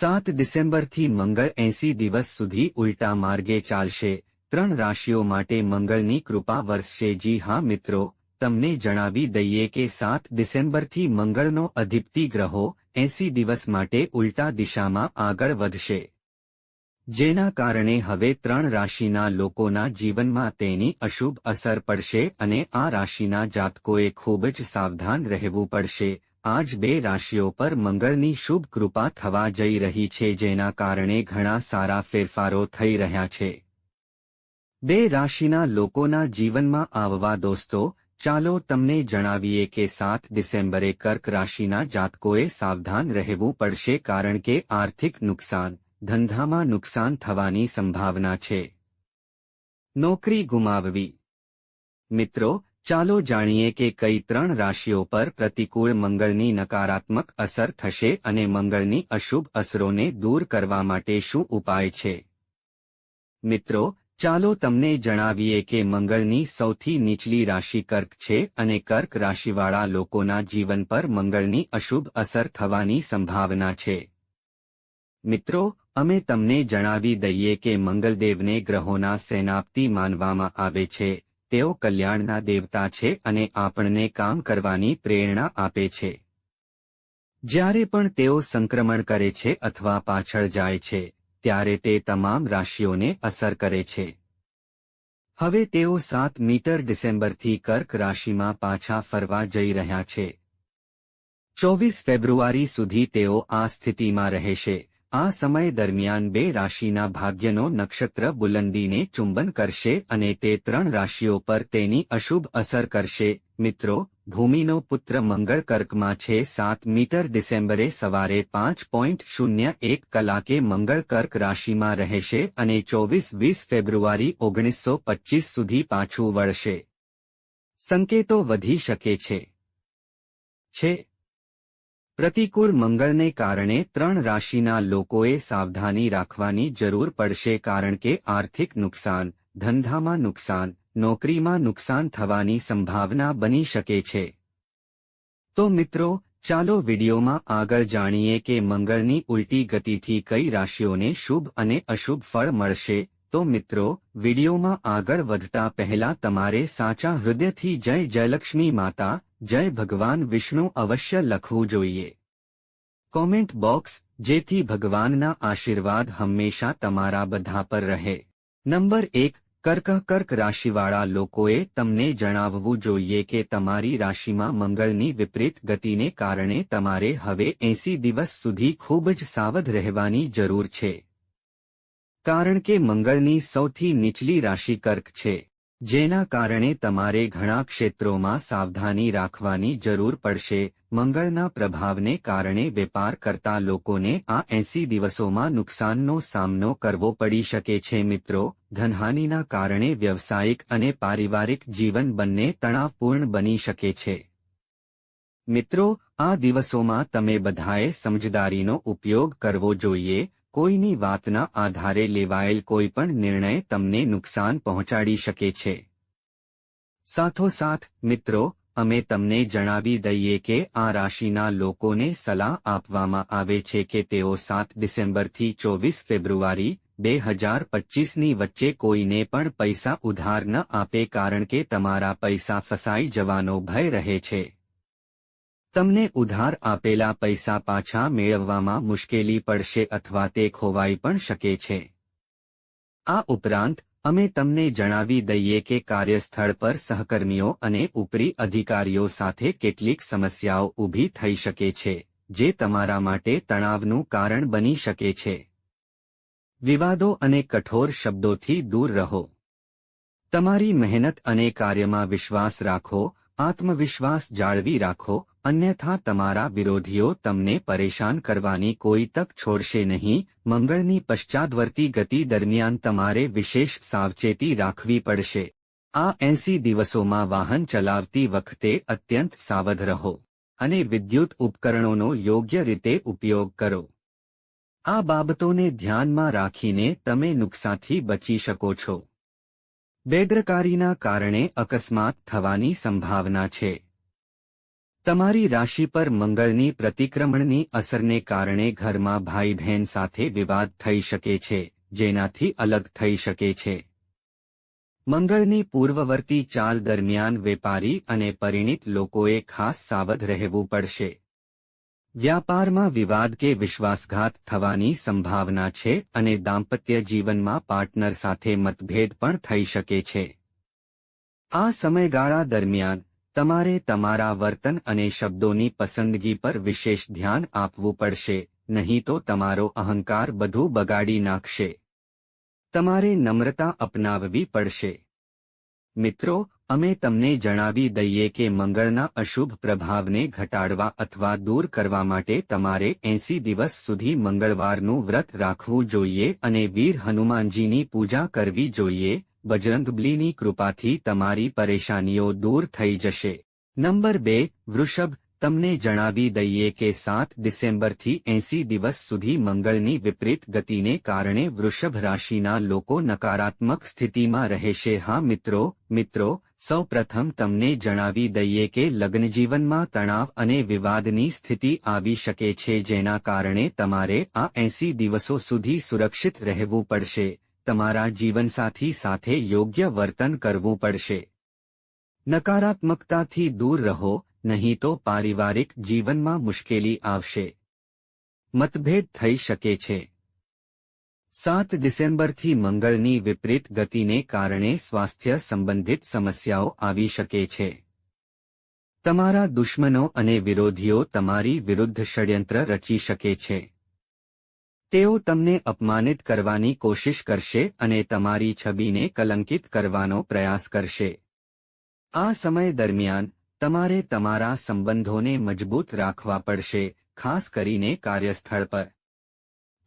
સાત ડિસેમ્બરથી મંગળ એંસી દિવસ સુધી ઉલટા માર્ગે ચાલશે. ત્રણ રાશિઓ માટે મંગળની કૃપા વરસશે. જી હા, મિત્રો, તમને જણાવી દઈએ કે સાત ડિસેમ્બરથી મંગળનો અધિપતિ ગ્રહો એંસી દિવસ માટે ઉલટા દિશામાં આગળ વધશે. જેના કારણે હવે ત્રણ રાશિના લોકોના જીવનમાં તેની અશુભ અસર પડશે અને આ રાશિના જાતકોએ ખૂબ જ સાવધાન રહેવું પડશે. આજ બે રાશિઓ પર મંગળની શુભ કૃપા થવા જઈ રહી છે, જેના કારણે ઘણા સારા ફેરફારો થઈ રહ્યા છે. બે રાશિના લોકોના જીવનમાં આવવા દોસ્તો, ચાલો તમને જણાવીએ કે સાત ડિસેમ્બરે કર્ક રાશિના જાતકોએ સાવધાન રહેવું પડશે કારણ કે આર્થિક નુકસાન, ધંધામાં નુકસાન થવાની સંભાવના છે. નોકરી ગુમાવવી. મિત્રો ચાલો જાણીએ કે કઈ ત્રણ રાશિઓ પર પ્રતિકૂળ મંગળની નકારાત્મક અસર થશે અને મંગળની અશુભ અસરોને દૂર કરવા માટે શું ઉપાય છે? મિત્રો, ચાલો તમને જણાવીએ કે મંગળની સૌથી નીચલી રાશિ કર્ક છે અને કર્ક રાશિવાળા લોકોના જીવન પર મંગળની અશુભ અસર થવાની સંભાવના છે. મિત્રો, અમે તમને જણાવી દઈએ કે મંગલદેવને ગ્રહોના સેનાપતિ માનવામાં આવે છે. તેઓ કલ્યાણના દેવતા છે અને આપણને કામ કરવાની પ્રેરણા આપે છે. જ્યારે પણ તેઓ સંક્રમણ કરે છે અથવા પાછળ જાય છે, ત્યારે તે તમામ રાશિઓને અસર કરે છે. હવે તેઓ સાત મીટર ડિસેમ્બરથી કર્ક રાશિમાં પાછા ફરવા જઈ રહ્યા છે. ચોવીસ ફેબ્રુઆરી સુધી તેઓ આ સ્થિતિમાં રહેશે. આ સમય દરમિયાન બે રાશિના ભાગ્યનો નક્ષત્ર બુલંદીને ચુંબન કરશે અને તે ત્રણ રાશિઓ પર તેની અશુભ અસર કરશે. મિત્રો, ભૂમિનો પુત્ર મંગળ કર્કમાં છે સાત મીટર ડિસેમ્બરે સવારે પાંચ પોઈન્ટ શૂન્ય એક કલાકે મંગળ કર્ક રાશિમાં રહેશે અને ચોવીસ વીસ ફેબ્રુઆરી ઓગણીસો પચીસ સુધી પાછું વળશે. સંકેતો વધી શકે છે. પ્રતિકૂળ મંગળને કારણે ત્રણ રાશિના લોકોએ સાવધાની રાખવાની જરૂર પડશે કારણ કે આર્થિક નુકસાન, ધંધામાં નુકસાન, નોકરીમાં નુકસાન થવાની સંભાવના બની શકે છે. તો મિત્રો, ચાલો વિડીયોમાં આગળ જાણીએ કે મંગળની ઉલટી ગતિથી કઈ રાશિઓને શુભ અને અશુભ ફળ મળશે તો મિત્રો, વિડીયોમાં આગળ વધતા પહેલા તમારે સાચા હૃદયથી જય જયલક્ષ્મી માતા, જય ભગવાન વિષ્ણુ અવશ્ય લખવું જોઈએ. કોમેન્ટ બોક્સ, જેથી ભગવાનના આશીર્વાદ હંમેશા તમારા બધા પર રહે. નંબર એક, કર્ક કર્ક રાશિવાળા લોકોએ તમને જણાવવું જોઈએ કે તમારી રાશિમાં મંગળની વિપરીત ગતિને કારણે તમારે હવે એંસી દિવસ સુધી ખૂબ જ સાવધ રહેવાની જરૂર છે. કારણ કે મંગળની સૌથી નીચલી રાશિ કર્ક છે, જેના કારણે તમારે ઘણા ક્ષેત્રોમાં સાવધાની રાખવાની જરૂર પડશે. મંગળના પ્રભાવને કારણે વેપાર કરતા લોકોને આ એંસી દિવસોમાં નુકસાનનો સામનો કરવો પડી શકે છે. મિત્રો, ધનહાનિના કારણે વ્યવસાયિક અને પારિવારિક જીવન બંને તણાવપૂર્ણ બની શકે છે. મિત્રો, આ દિવસોમાં તમે બધાએ સમજદારીનો ઉપયોગ કરવો જોઈએ કોઈની વાતના આધારે લેવાયેલ કોઈપણ નિર્ણય તમને નુકસાન પહોંચાડી શકે છે. સાથોસાથ, મિત્રો, અમે તમને જણાવી દઈએ કે આ રાશિના લોકોને સલાહ આપવામાં આવે છે કે તેઓ સાત ડિસેમ્બરથી ચોવીસ ફેબ્રુઆરી, બે હજાર પચીસની વચ્ચે કોઈને પણ પૈસા ઉધાર ન આપે કારણ કે તમારા પૈસા ફસાઈ જવાનો ભય રહે છે. તમને ઉધાર આપેલા પૈસા પાછા મેળવવામાં મુશ્કેલી પડશે અથવા તે ખોવાઈ પણ શકે છે. આ ઉપરાંત, અમે તમને જણાવી દઈએ કે કાર્યસ્થળ પર સહકર્મીઓ અને ઉપરી અધિકારીઓ સાથે કેટલીક સમસ્યાઓ ઊભી થઈ શકે છે, જે તમારા માટે તણાવનું કારણ બની શકે છે. વિવાદો અને કઠોર શબ્દોથી દૂર રહો. તમારી મહેનત અને કાર્યમાં વિશ્વાસ રાખો, આત્મવિશ્વાસ જાળવી રાખો અન્યથા તમારા વિરોધીઓ તમને પરેશાન કરવાની કોઈ તક છોડશે નહીં. મંગળની પશ્ચાદવર્તી ગતિ દરમિયાન તમારે વિશેષ સાવચેતી રાખવી પડશે. આ એંસી દિવસોમાં વાહન ચલાવતી વખતે અત્યંત સાવધ રહો અને વિદ્યુત ઉપકરણોનો યોગ્ય રીતે ઉપયોગ કરો. આ બાબતોને ધ્યાનમાં રાખીને તમે નુકસાનથી બચી શકો છો. બેદરકારીના કારણે અકસ્માત થવાની સંભાવના છે. તમારી રાશિ પર મંગળની પ્રતિક્રમણની અસરને કારણે ઘરમાં ભાઈ બહેન સાથે વિવાદ થઈ શકે છે, જેનાથી અલગ થઈ શકે છે. મંગળની પૂર્વવર્તી ચાલ દરમિયાન વેપારી અને પરિણિત લોકોએ ખાસ સાવધ રહેવું પડશે. વ્યાપારમાં વિવાદ કે વિશ્વાસઘાત થવાની સંભાવના છે અને દાંપત્ય જીવનમાં પાર્ટનર સાથે મતભેદ પણ થઈ શકે છે. આ સમયગાળા દરમિયાન તમારે તમારા વર્તન અને શબ્દોની પસંદગી પર વિશેષ ધ્યાન આપવું પડશે, નહીં તો તમારો અહંકાર બધું બગાડી નાખશે. તમારે નમ્રતા અપનાવવી પડશે. મિત્રો, અમે તમને જણાવી દઈએ કે મંગળના અશુભ પ્રભાવને ઘટાડવા અથવા દૂર કરવા માટે તમારે એંસી દિવસ સુધી મંગળવારનું વ્રત રાખવું જોઈએ અને વીર હનુમાનજીની પૂજા કરવી જોઈએ બજરંગબલીની કૃપાથી તમારી પરેશાનીઓ દૂર થઈ જશે. નંબર બે, વૃષભ, તમને જણાવી દઈએ કે સાત ડિસેમ્બરથી એંસી દિવસ સુધી મંગળની વિપરીત ગતિને કારણે વૃષભ રાશિના લોકો નકારાત્મક સ્થિતિમાં રહેશે. હા મિત્રો મિત્રો સૌ પ્રથમ તમને જણાવી દઈએ કે લગ્નજીવનમાં તણાવ અને વિવાદની સ્થિતિ આવી શકે છે, જેના કારણે તમારે આ એંસી દિવસો સુધી સુરક્ષિત રહેવું પડશે. તમારા જીવનસાથી સાથે યોગ્ય વર્તન કરવું પડશે. નકારાત્મકતાથી દૂર રહો, નહીં તો પારિવારિક જીવનમાં મુશ્કેલી આવશે. મતભેદ થઈ શકે છે. સાત ડિસેમ્બરથી મંગળની વિપરીત ગતિને કારણે સ્વાસ્થ્ય સંબંધિત સમસ્યાઓ આવી શકે છે. તમારા દુશ્મનો અને વિરોધીઓ તમારી વિરુદ્ધ ષડયંત્ર રચી શકે છે. તેઓ તમને અપમાનિત કરવાની કોશિશ કરશે અને તમારી છબીને કલંકિત કરવાનો પ્રયાસ કરશે. આ સમય દરમિયાન, તમારે તમારા સંબંધોને મજબૂત રાખવા પડશે, ખાસ કરીને કાર્યસ્થળ પર.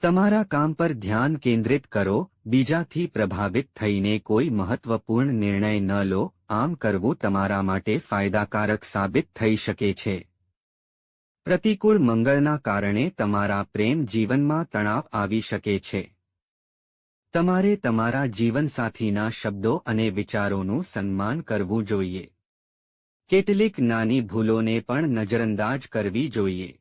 તમારા કામ પર ધ્યાન કેન્દ્રિત કરો, બીજાથી પ્રભાવિત થઈને કોઈ મહત્વપૂર્ણ નિર્ણય ન લો, આમ કરવું તમારા માટે ફાયદાકારક સાબિત થઈ શકે છે. પ્રતિકૂળ મંગળના કારણે તમારા પ્રેમ જીવનમાં તણાવ આવી શકે છે. તમારે તમારા જીવનસાથીના શબ્દો અને વિચારોનું સન્માન કરવું જોઈએ. કેટલીક નાની ભૂલોને પણ નજરઅંદાજ કરવી જોઈએ.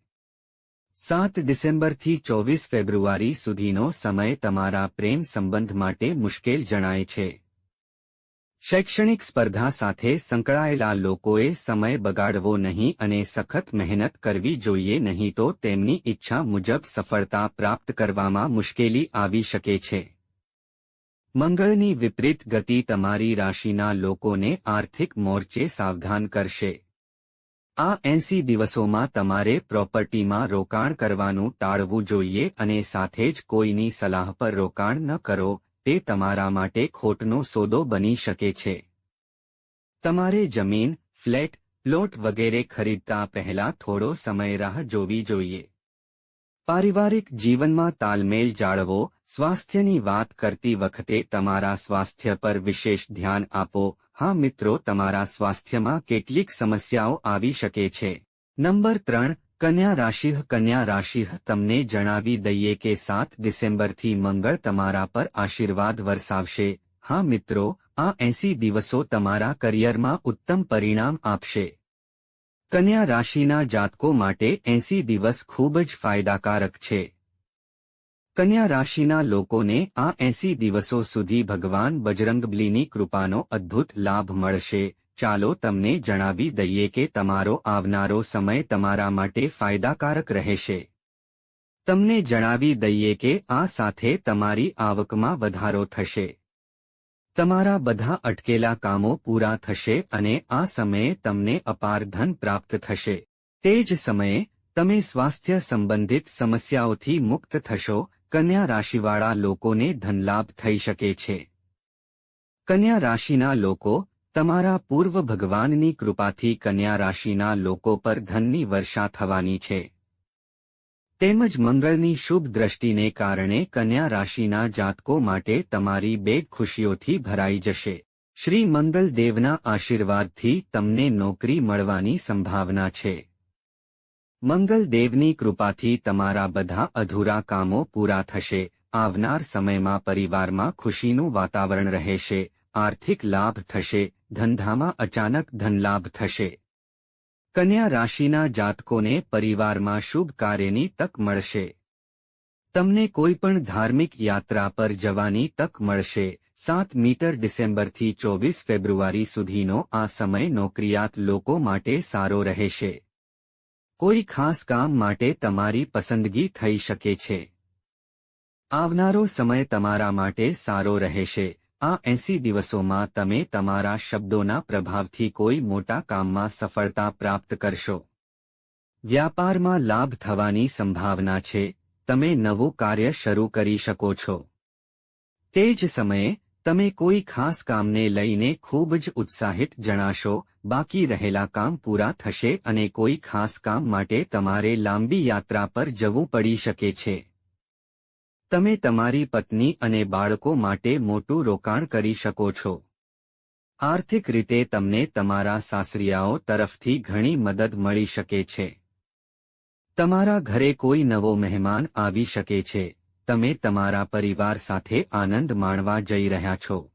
સાત ડિસેમ્બરથી ચોવીસ ફેબ્રુઆરી સુધીનો સમય તમારા પ્રેમ સંબંધ માટે મુશ્કેલ જણાય છે. શૈક્ષણિક સ્પર્ધા સાથે સંકળાયેલા લોકોએ સમય બગાડવો નહીં અને સખત મહેનત કરવી જોઈએ નહીં તો તેમની ઈચ્છા મુજબ સફળતા પ્રાપ્ત કરવામાં મુશ્કેલી આવી શકે છે. મંગળની વિપરીત ગતિ તમારી રાશિના લોકોને આર્થિક મોરચે સાવધાન કરશે. આ એંસી દિવસોમાં તમારે પ્રોપર્ટીમાં રોકાણ કરવાનું ટાળવું જોઈએ અને સાથે જ કોઈની સલાહ પર રોકાણ ન કરો તે તમારા માટે ખોટનો સોદો બની શકે છે. તમારે જમીન, ફ્લેટ, પ્લોટ વગેરે ખરીદતા પહેલા થોડો સમય રાહ જોવી જોઈએ. પારિવારિક જીવનમાં તાલમેલ જાળવો, સ્વાસ્થ્યની વાત કરતી વખતે તમારા સ્વાસ્થ્ય પર વિશેષ ધ્યાન આપો. હા મિત્રો, તમારા સ્વાસ્થ્યમાં કેટલીક સમસ્યાઓ આવી શકે છે. નંબર ત્રણ કન્યા રાશિ કન્યા રાશિ, તમને જણાવી દઈએ કે સાત ડિસેમ્બરથી મંગળ તમારા પર આશીર્વાદ વરસાવશે. હા મિત્રો, આ એંસી દિવસો તમારા કરિયરમાં ઉત્તમ પરિણામ આપશે. કન્યા રાશિના જાતકો માટે એંસી દિવસ ખૂબ જ ફાયદાકારક છે. કન્યા રાશિના લોકોને આ એંસી દિવસો સુધી ભગવાન બજરંગબલીની કૃપાનો અદ્ભુત લાભ મળશે. ચાલો તમને જણાવી દઈએ કે તમારો આવનારો સમય તમારા માટે ફાયદાકારક રહેશે. તમને જણાવી દઈએ કે આ સાથે તમારી આવકમાં વધારો થશે. તમારા બધા અટકેલા કામો પૂરા થશે અને આ સમયે તમને અપાર ધન પ્રાપ્ત થશે. તે જ સમયે, તમે સ્વાસ્થ્ય સંબંધિત સમસ્યાઓથી મુક્ત થશો, કન્યા રાશિવાળા લોકોને ધનલાભ થઈ શકે છે. કન્યા રાશિના લોકો તમારા પૂર્વ ભગવાનની કૃપાથી કન્યા રાશિના લોકો પર ધનની વર્ષા થવાની છે. તેમજ મંગળની શુભ દ્રષ્ટિને કારણે કન્યા રાશિના જાતકો માટે તમારી બેગ ખુશીઓથી ભરાઈ જશે. શ્રી મંગલ દેવના આશીર્વાદથી તમને નોકરી મળવાની સંભાવના છે. મંગલ દેવની કૃપાથી તમારા બધા અધૂરા કામો પૂરા થશે. આવનાર સમયમાં પરિવારમાં ખુશીનું વાતાવરણ રહેશે. આર્થિક લાભ થશે. ધંધામાં અચાનક ધનલાભ થશે. કન્યા રાશિના જાતકોને પરિવારમાં શુભ કાર્યની તક મળશે. તમને કોઈ પણ ધાર્મિક યાત્રા પર જવાની તક મળશે. સાત મીટર ડિસેમ્બરથી ચોવીસ ફેબ્રુઆરી સુધીનો આ સમય નોકરિયાત લોકો માટે સારો રહેશે. કોઈ ખાસ કામ માટે તમારી પસંદગી થઈ શકે છે. આવનારો સમય તમારા માટે સારો રહેશે. આ એંસી દિવસોમાં તમે તમારા શબ્દોના પ્રભાવથી કોઈ મોટા કામમાં સફળતા પ્રાપ્ત કરશો. વ્યાપારમાં લાભ થવાની સંભાવના છે. તમે નવું કાર્ય શરૂ કરી શકો છો. તે જ સમયે, તમે કોઈ ખાસ કામને લઈને ખૂબ જ ઉત્સાહિત જણાશો. બાકી રહેલા કામ પૂરા થશે અને કોઈ ખાસ કામ માટે તમારે લાંબી યાત્રા પર જવું પડી શકે છે. તમે તમારી પત્ની અને બાળકો માટે મોટું રોકાણ કરી શકો છો. આર્થિક રીતે તમને તમારા સાસરિયાઓ તરફથી ઘણી મદદ મળી શકે છે. તમારા ઘરે કોઈ નવો મહેમાન આવી શકે છે. તમે તમારા પરિવાર સાથે આનંદ માણવા જઈ રહ્યા છો.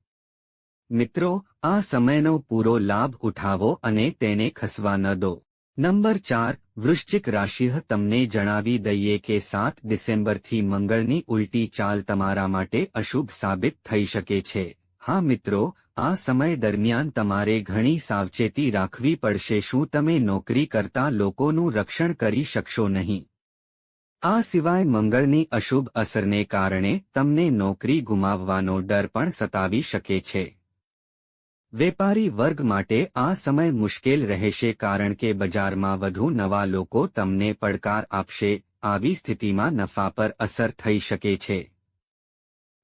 મિત્રો, આ સમયનો પૂરો લાભ ઉઠાવો અને તેને ખસવા ન દો. નંબર ચાર વૃશ્ચિક રાશિ તમને જણાવી દઈએ કે સાત ડિસેમ્બરથી મંગળની ઉલટી ચાલ તમારા માટે અશુભ સાબિત થઈ શકે છે. હા મિત્રો, આ સમય દરમિયાન તમારે ઘણી સાવચેતી રાખવી પડશે શું તમે નોકરી કરતા લોકોનું રક્ષણ કરી શકશો નહીં. આ સિવાય મંગળની અશુભ અસરને કારણે તમને નોકરી ગુમાવવાનો ડર પણ સતાવી શકે છે. વેપારી વર્ગ માટે આ સમય મુશ્કેલ રહેશે કારણ કે બજારમાં વધુ નવા લોકો તમને પડકાર આપશે, આવી સ્થિતિમાં નફા પર અસર થઈ શકે છે.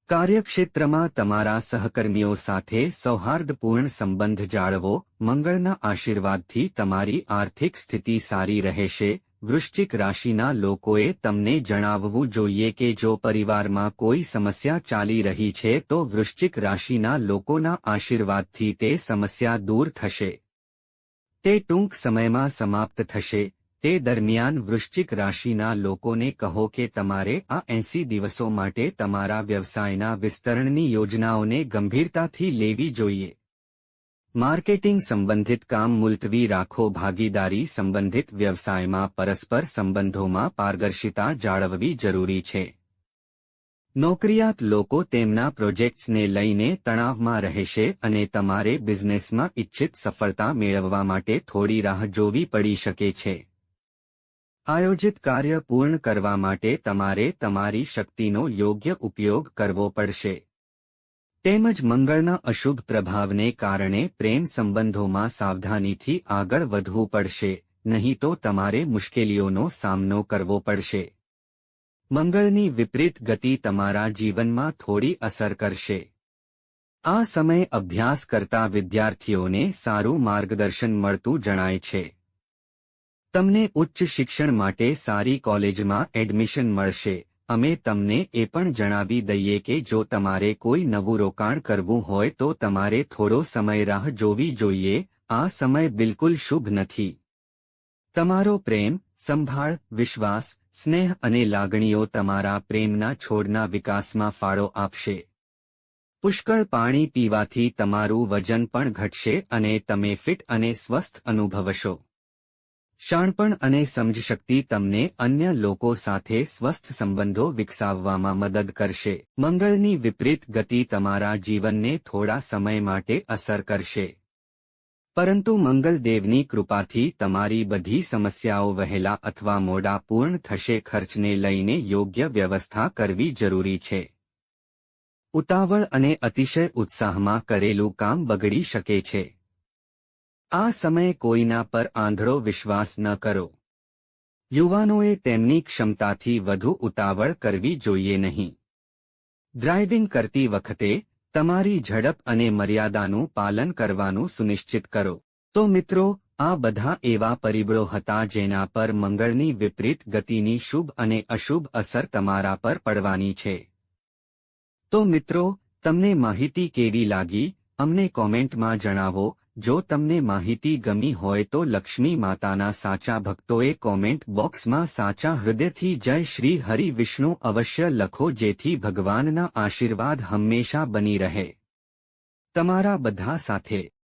કાર્યક્ષેત્રમાં તમારા સહકર્મીઓ સાથે સૌહાર્દપૂર્ણ સંબંધ જાળવો, મંગળના આશીર્વાદથી તમારી આર્થિક સ્થિતિ સારી રહેશે વૃશ્ચિક રાશિના લોકોએ તમને જણાવવું જોઈએ કે જો પરિવારમાં કોઈ સમસ્યા ચાલી રહી છે તો વૃશ્ચિક રાશિના લોકોના આશીર્વાદથી તે સમસ્યા દૂર થશે. તે ટૂંક સમયમાં સમાપ્ત થશે. તે દરમિયાન વૃશ્ચિક રાશિના લોકોને કહો કે તમારે આ એંસી દિવસો માટે તમારા વ્યવસાયના વિસ્તરણની યોજનાઓને ગંભીરતાથી લેવી જોઈએ. માર્કેટિંગ સંબંધિત કામ મુલતવી રાખો, ભાગીદારી સંબંધિત વ્યવસાયમાં પરસ્પર સંબંધોમાં પારદર્શિતા જાળવવી જરૂરી છે. નોકરિયાત લોકો તેમના પ્રોજેક્ટ્સને લઈને તણાવમાં રહેશે અને તમારે બિઝનેસમાં ઇચ્છિત સફળતા મેળવવા માટે થોડી રાહ જોવી પડી શકે છે. આયોજિત કાર્ય પૂર્ણ કરવા માટે તમારે તમારી શક્તિનો યોગ્ય ઉપયોગ કરવો પડશે. તેમજ મંગળના અશુભ પ્રભાવને કારણે પ્રેમ સંબંધોમાં સાવધાનીથી આગળ વધવું પડશે, નહીં તો તમારે મુશ્કેલીઓનો સામનો કરવો પડશે. મંગળની વિપરીત ગતિ તમારા જીવનમાં થોડી અસર કરશે. આ સમય અભ્યાસ કરતા વિદ્યાર્થીઓને સારું માર્ગદર્શન મળતું જણાય છે. તમને ઉચ્ચ શિક્ષણ માટે સારી કોલેજમાં એડમિશન મળશે અમે તમને એ પણ જણાવી દઈએ કે જો તમારે કોઈ નવું રોકાણ કરવું હોય તો તમારે થોડો સમય રાહ જોવી જોઈએ, આ સમય બિલકુલ શુભ નથી. તમારો પ્રેમ, સંભાળ, વિશ્વાસ, સ્નેહ અને લાગણીઓ તમારા પ્રેમના છોડના વિકાસમાં ફાળો આપશે. પુષ્કળ પાણી પીવાથી તમારું વજન પણ ઘટશે અને તમે ફિટ અને સ્વસ્થ અનુભવશો. શાણપણ અને સમજશક્તિ તમને અન્ય લોકો સાથે સ્વસ્થ સંબંધો વિકસાવવામાં મદદ કરશે. મંગળની વિપરીત ગતિ તમારા જીવનને થોડા સમય માટે અસર કરશે. પરંતુ મંગલદેવની કૃપાથી તમારી બધી સમસ્યાઓ વહેલા અથવા મોડા પૂર્ણ થશે. ખર્ચને લઈને યોગ્ય વ્યવસ્થા કરવી જરૂરી છે. ઉતાવળ અને અતિશય ઉત્સાહમાં કરેલું કામ બગડી શકે છે. આ સમયે કોઈના પર આંધળો વિશ્વાસ ન કરો. યુવાનોએ તેમની ક્ષમતાથી વધુ ઉતાવળ કરવી જોઈએ નહીં. ડ્રાઇવિંગ કરતી વખતે તમારી ઝડપ અને મર્યાદાનું પાલન કરવાનું સુનિશ્ચિત કરો. તો મિત્રો, આ બધા એવા પરિબળો હતા જેના પર મંગળની વિપરીત ગતિની શુભ અને અશુભ અસર તમારા પર પડવાની છે. તો મિત્રો, તમને માહિતી કેવી લાગી? અમને કોમેન્ટમાં જણાવો જો તમને માહિતી ગમી હોય તો લક્ષ્મી માતાના સાચા ભક્તોએ કોમેન્ટ બોક્સમાં સાચા હૃદયથી જય શ્રી હરિ વિષ્ણુ અવશ્ય લખો જેથી ભગવાનના આશીર્વાદ હંમેશા બની રહે. તમારા બધા સાથે